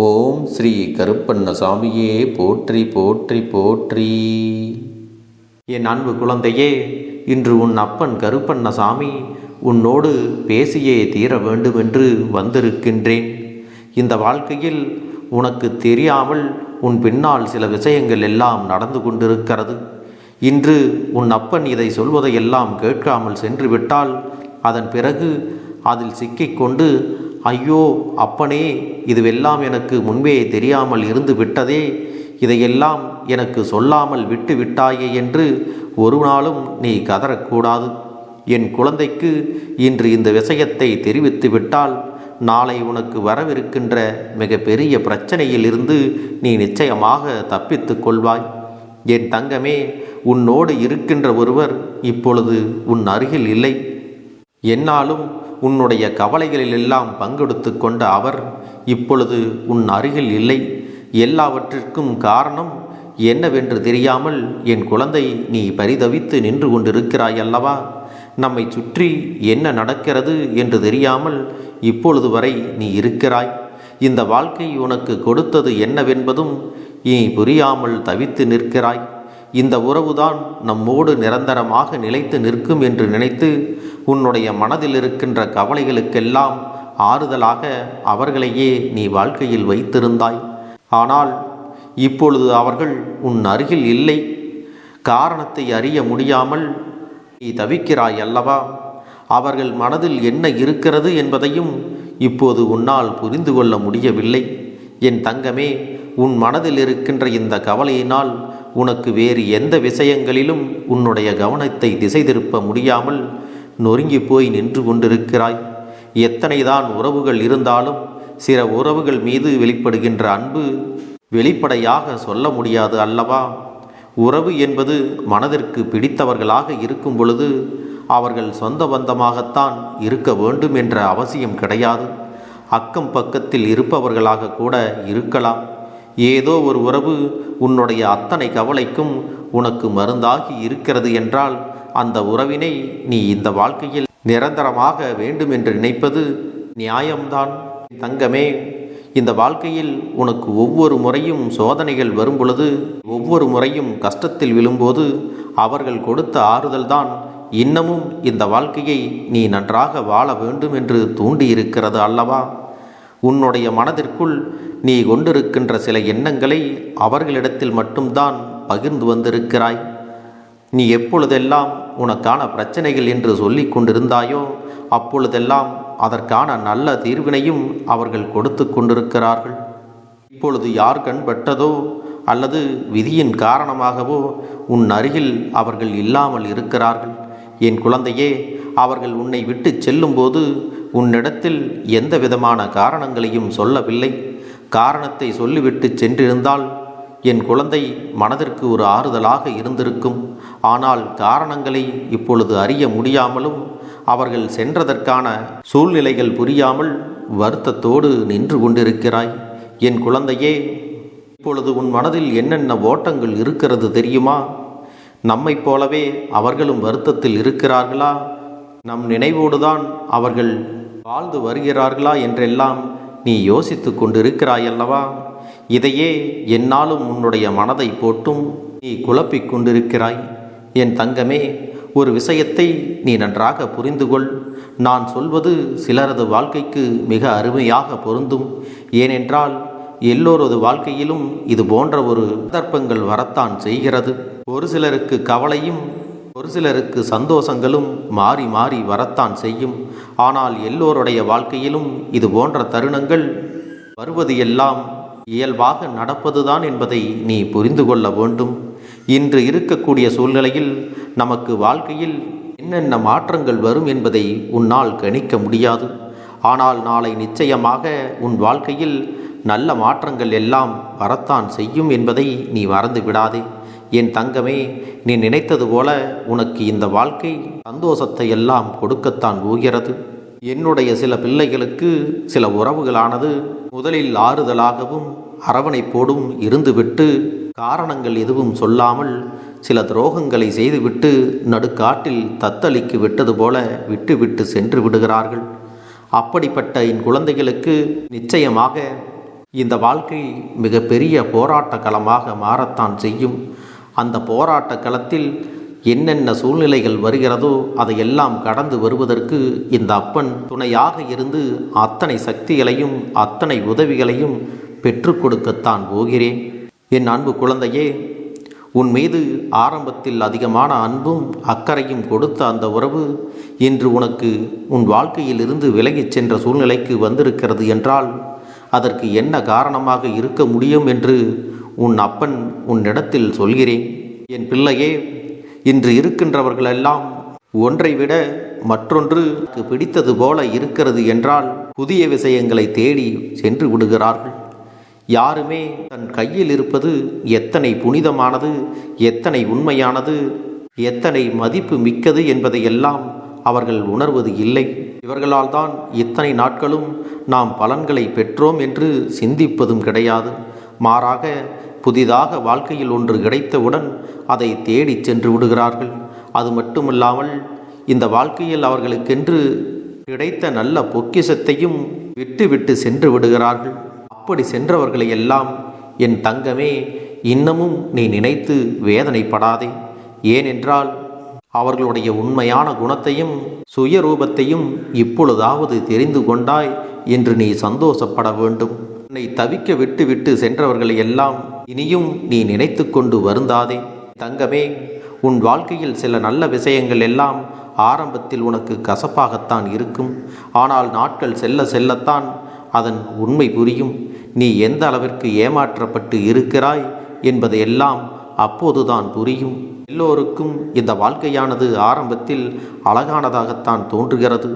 ஓம் ஸ்ரீ கருப்பண்ணசாமியே போற்றி போற்றி போற்றி. என் அன்பு குழந்தையே இன்று உன் அப்பன் கருப்பண்ணசாமி உன்னோடு பேசியே தீர வேண்டுமென்று வந்திருக்கின்றேன். இந்த வாழ்க்கையில் உனக்கு தெரியாமல் உன் பின்னால் சில விஷயங்கள் எல்லாம் நடந்து கொண்டிருக்கிறது. இன்று உன் அப்பன் இதை சொல்வதையெல்லாம் கேட்காமல் சென்று விட்டால் அதன் பிறகு அதில் சிக்கிக்கொண்டு ஐயோ அப்பனே இதுவெல்லாம் எனக்கு முன்பே தெரியாமல் இருந்து விட்டதே. இதையெல்லாம் எனக்கு சொல்லாமல் விட்டு விட்டாயே என்று ஒரு நாளும் நீ கதறக்கூடாது. என் குழந்தைக்கு இன்று இந்த விஷயத்தை தெரிவித்து விட்டால் நாளை உனக்கு வரவிருக்கின்ற மிக பெரிய பிரச்சனையிலிருந்து நீ நிச்சயமாக தப்பித்து கொள்வாய். என் தங்கமே உன்னோடு இருக்கின்ற ஒருவர் இப்பொழுது உன் அருகில் இல்லை. என்னாலும் உன்னுடைய கவலைகளிலெல்லாம் பங்கெடுத்து கொண்ட அவர் இப்பொழுது உன் அருகில் இல்லை. எல்லாவற்றிற்கும் காரணம் என்னவென்று தெரியாமல் என் குழந்தை நீ பரிதவித்து நின்று கொண்டிருக்கிறாய் அல்லவா? நம்மை சுற்றி என்ன நடக்கிறது என்று தெரியாமல் இப்பொழுது வரை நீ இருக்கிறாய். இந்த வாழ்க்கை உனக்கு கொடுத்தது என்னவென்பதும் நீ புரியாமல் தவித்து நிற்கிறாய். இந்த உறவுதான் நம்மோடு நிரந்தரமாக நிலைத்து நிற்கும் என்று நினைத்து உன்னுடைய மனதில் இருக்கின்ற கவலைகளுக்கெல்லாம் ஆறுதலாக அவர்களையே நீ வாழ்க்கையில் வைத்திருந்தாய். ஆனால் இப்பொழுது அவர்கள் உன் அருகில் இல்லை. காரணத்தை அறிய முடியாமல் நீ தவிக்கிறாய் அல்லவா? அவர்கள் மனதில் என்ன இருக்கிறது என்பதையும் இப்போது உன்னால் புரிந்து கொள்ள முடியவில்லை. என் தங்கமே உன் மனதில் இருக்கின்ற இந்த கவலையினால் உனக்கு வேறு எந்த விஷயங்களிலும் உன்னுடைய கவனத்தை திசை திருப்ப முடியாமல் நொறுங்கி போய் நின்று கொண்டிருக்கிறாய். எத்தனைதான் உறவுகள் இருந்தாலும் சில உறவுகள் மீது வெளிப்படுகின்ற அன்பு வெளிப்படையாக சொல்ல முடியாது அல்லவா? உறவு என்பது மனதிற்கு பிடித்தவர்களாக இருக்கும் பொழுது அவர்கள் சொந்த பந்தமாகத்தான் இருக்க வேண்டும் என்ற அவசியம் கிடையாது. அக்கம் பக்கத்தில் இருப்பவர்களாக கூட இருக்கலாம். ஏதோ ஒரு உறவு உன்னுடைய அத்தனை கவலைக்கும் உனக்கு மருந்தாகி இருக்கிறது என்றால் அந்த உறவினை நீ இந்த வாழ்க்கையில் நிரந்தரமாக வேண்டும் என்று நினைப்பது நியாயம்தான். தங்கமே இந்த வாழ்க்கையில் உனக்கு ஒவ்வொரு முறையும் சோதனைகள் வரும் பொழுது ஒவ்வொரு முறையும் கஷ்டத்தில் விழும்போது அவர்கள் கொடுத்த ஆறுதல்தான் இன்னமும் இந்த வாழ்க்கையை நீ நன்றாக வாழ வேண்டும் என்று தூண்டியிருக்கிறது அல்லவா? உன்னுடைய மனதிற்குள் நீ கொண்டிருக்கின்ற சில எண்ணங்களை அவர்களிடத்தில் மட்டும்தான் பகிர்ந்து வந்திருக்கிறாய். நீ எப்பொழுதெல்லாம் உனக்கான பிரச்சனைகள் என்று சொல்லி கொண்டிருந்தாயோ அப்பொழுதெல்லாம் அதற்கான நல்ல தீர்வினையும் அவர்கள் கொடுத்து கொண்டிருக்கிறார்கள். இப்பொழுது யார் கண்பட்டதோ அல்லது விதியின் காரணமாகவோ உன் அருகில் அவர்கள் இல்லாமல் இருக்கிறார்கள். என் குழந்தையே அவர்கள் உன்னை விட்டு செல்லும்போது உன்னிடத்தில் எந்த விதமான காரணங்களையும் சொல்லவில்லை. காரணத்தை சொல்லிவிட்டு சென்றிருந்தால் என் குழந்தை மனதிற்கு ஒரு ஆறுதலாக இருந்திருக்கும். ஆனால் காரணங்களை இப்பொழுது அறிய முடியாமலும் அவர்கள் சென்றதற்கான சூழ்நிலைகள் புரியாமல் வருத்தத்தோடு நின்று கொண்டிருக்கிறாய். என் குழந்தையே இப்பொழுது உன் மனதில் என்னென்ன ஓட்டங்கள் இருக்கிறது தெரியுமா? நம்மைப் போலவே அவர்களும் வருத்தத்தில் இருக்கிறார்களா? நம் நினைவோடுதான் அவர்கள் வாழ்ந்து வருகிறார்களா என்றெல்லாம் நீ யோசித்து கொண்டிருக்கிறாயல்லவா? இதையே என்னாலும் உன்னுடைய மனதை போட்டும் நீ குழப்பிக் கொண்டிருக்கிறாய். என் தங்கமே ஒரு விஷயத்தை நீ நன்றாக புரிந்து கொள் நான் சொல்வது சிலரது வாழ்க்கைக்கு மிக அருமையாக பொருந்தும். ஏனென்றால் எல்லோரது வாழ்க்கையிலும் இது போன்ற ஒரு சந்தர்ப்பங்கள் வரத்தான் செய்கிறது. ஒரு சிலருக்கு கவலையும் ஒரு சிலருக்கு சந்தோஷங்களும் மாறி மாறி வரத்தான் செய்யும். ஆனால் எல்லோருடைய வாழ்க்கையிலும் இது போன்ற தருணங்கள் வருவது எல்லாம் இயல்பாக நடப்பதுதான் என்பதை நீ புரிந்து கொள்ள வேண்டும். இன்று இருக்கக்கூடிய சூழ்நிலையில் நமக்கு வாழ்க்கையில் என்னென்ன மாற்றங்கள் வரும் என்பதை உன்னால் கணிக்க முடியாது. ஆனால் நாளை நிச்சயமாக உன் வாழ்க்கையில் நல்ல மாற்றங்கள் எல்லாம் வரத்தான் செய்யும் என்பதை நீ மறந்து விடாதே. என் தங்கமே நீ நினைத்தது போல உனக்கு இந்த வாழ்க்கை சந்தோஷத்தை எல்லாம் கொடுக்கத்தான் போகிறது. என்னுடைய சில பிள்ளைகளுக்கு சில உறவுகளானது முதலில் ஆறுதலாகவும் அரவணைப்போடும் இருந்துவிட்டு காரணங்கள் எதுவும் சொல்லாமல் சில துரோகங்களை செய்துவிட்டு நடுக்காட்டில் தத்தளிக்கு விட்டது போல விட்டுவிட்டு சென்று விடுகிறார்கள். அப்படிப்பட்ட என் குழந்தைகளுக்கு நிச்சயமாக இந்த வாழ்க்கை மிகப்பெரிய போராட்ட களமாக மாறத்தான் செய்யும். அந்த போராட்ட களத்தில் என்னென்ன சூழ்நிலைகள் வருகிறதோ அதையெல்லாம் கடந்து வருவதற்கு இந்த அப்பன் துணையாக இருந்து அத்தனை சக்திகளையும் அத்தனை உதவிகளையும் பெற்று கொடுக்கத்தான் போகிறேன். என் அன்பு குழந்தையே உன் மீது ஆரம்பத்தில் அதிகமான அன்பும் அக்கறையும் கொடுத்த அந்த உறவு இன்று உனக்கு உன் வாழ்க்கையில் இருந்து விலகிச் சென்ற சூழ்நிலைக்கு வந்திருக்கிறது என்றால் அதற்கு என்ன காரணமாக இருக்க முடியும் என்று உன் அப்பன் உன்னிடத்தில் சொல்கிறேன். என் பிள்ளையே இன்று இருக்கின்றவர்களெல்லாம் ஒன்றை விட மற்றொன்று பிடித்தது போல இருக்கிறது என்றால் புதிய விஷயங்களை தேடி சென்று விடுகிறார்கள். யாருமே தன் கையில் இருப்பது எத்தனை புனிதமானது எத்தனை உண்மையானது எத்தனை மதிப்பு மிக்கது என்பதையெல்லாம் அவர்கள் உணர்வது இல்லை. இவர்களால் தான் இத்தனை நாட்களும் நாம் பலன்களை பெற்றோம் என்று சிந்திப்பதும் கிடையாது. மாறாக புதிதாக வாழ்க்கையில் ஒன்று கிடைத்தவுடன் அதை தேடிச் சென்று விடுகிறார்கள். அது மட்டுமில்லாமல் இந்த வாழ்க்கையில் அவர்களுக்கென்று கிடைத்த நல்ல பொக்கிஷத்தையும் விட்டுவிட்டு சென்று விடுகிறார்கள். அப்படி சென்றவர்களை எல்லாம் என் தங்கமே இன்னமும் நீ நினைத்து வேதனைப்படாதே. ஏனென்றால் அவர்களுடைய உண்மையான குணத்தையும் சுயரூபத்தையும் இப்பொழுதாவது தெரிந்து கொண்டாய் என்று நீ சந்தோஷப்பட வேண்டும். உன்னை தவிக்க விட்டு விட்டு சென்றவர்களை எல்லாம் இனியும் நீ நினைத்து கொண்டு வருந்தாதே. தங்கமே உன் வாழ்க்கையில் சில நல்ல விஷயங்கள் எல்லாம் ஆரம்பத்தில் உனக்கு கசப்பாகத்தான் இருக்கும். ஆனால் நாட்கள் செல்ல செல்லத்தான் அதன் உண்மை புரியும். நீ எந்த அளவிற்கு ஏமாற்றப்பட்டு இருக்கிறாய் என்பதையெல்லாம் அப்போதுதான் புரியும். எல்லோருக்கும் இந்த வாழ்க்கையானது ஆரம்பத்தில் அழகானதாகத்தான் தோன்றுகிறது.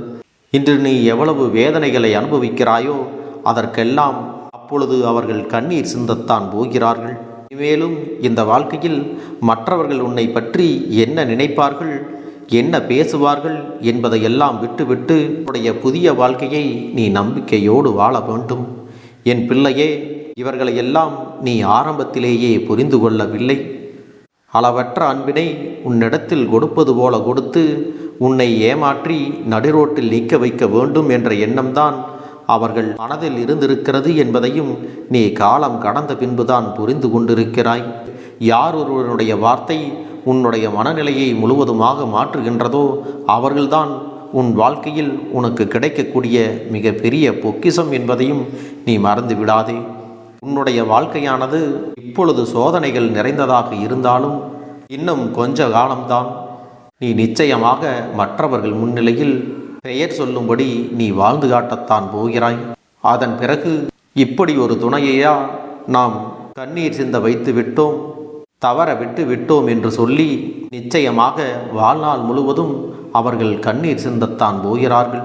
இன்று நீ எவ்வளவு வேதனைகளை அனுபவிக்கிறாயோ அதற்கெல்லாம் அப்பொழுது அவர்கள் கண்ணீர் சிந்தத்தான் போகிறார்கள். மேலும் இந்த வாழ்க்கையில் மற்றவர்கள் உன்னை பற்றி என்ன நினைப்பார்கள் என்ன பேசுவார்கள் என்பதையெல்லாம் விட்டுவிட்டு உன்னுடைய புதிய வாழ்க்கையை நீ நம்பிக்கையோடு வாழ வேண்டும். என் பிள்ளையே இவர்களையெல்லாம் நீ ஆரம்பத்திலேயே புரிந்து கொள்ளவில்லை. அளவற்ற அன்பினை உன்னிடத்தில் கொடுப்பது போல கொடுத்து உன்னை ஏமாற்றி நடுரோட்டில் நிற்க வைக்க வேண்டும் என்ற எண்ணம்தான் அவர்கள் மனதில் இருந்திருக்கிறது என்பதையும் நீ காலம் கடந்த பின்புதான் புரிந்து கொண்டிருக்கிறாய். யார் ஒருவனுடைய வார்த்தை உன்னுடைய மனநிலையை முழுவதுமாக மாற்றுகின்றதோ அவர்கள்தான் உன் வாழ்க்கையில் உனக்கு கிடைக்கக்கூடிய மிகப்பெரிய பொக்கிசம் பொக்கிஷம் என்பதையும் நீ மறந்து விடாதே உன்னுடைய வாழ்க்கையானது இப்பொழுது சோதனைகள் நிறைந்ததாக இருந்தாலும் இன்னும் கொஞ்ச காலம்தான். நீ நிச்சயமாக மற்றவர்கள் முன்னிலையில் பெயர் சொல்லும்படி நீ வாழ்ந்து காட்டத்தான் போகிறாய். அதன் பிறகு இப்படி ஒரு துணையையா நாம் கண்ணீர் சிந்த வைத்து விட்டோம் தவற விட்டு விட்டோம் என்று சொல்லி நிச்சயமாக வாழ்நாள் முழுவதும் அவர்கள் கண்ணீர் சிந்தத்தான் போகிறார்கள்.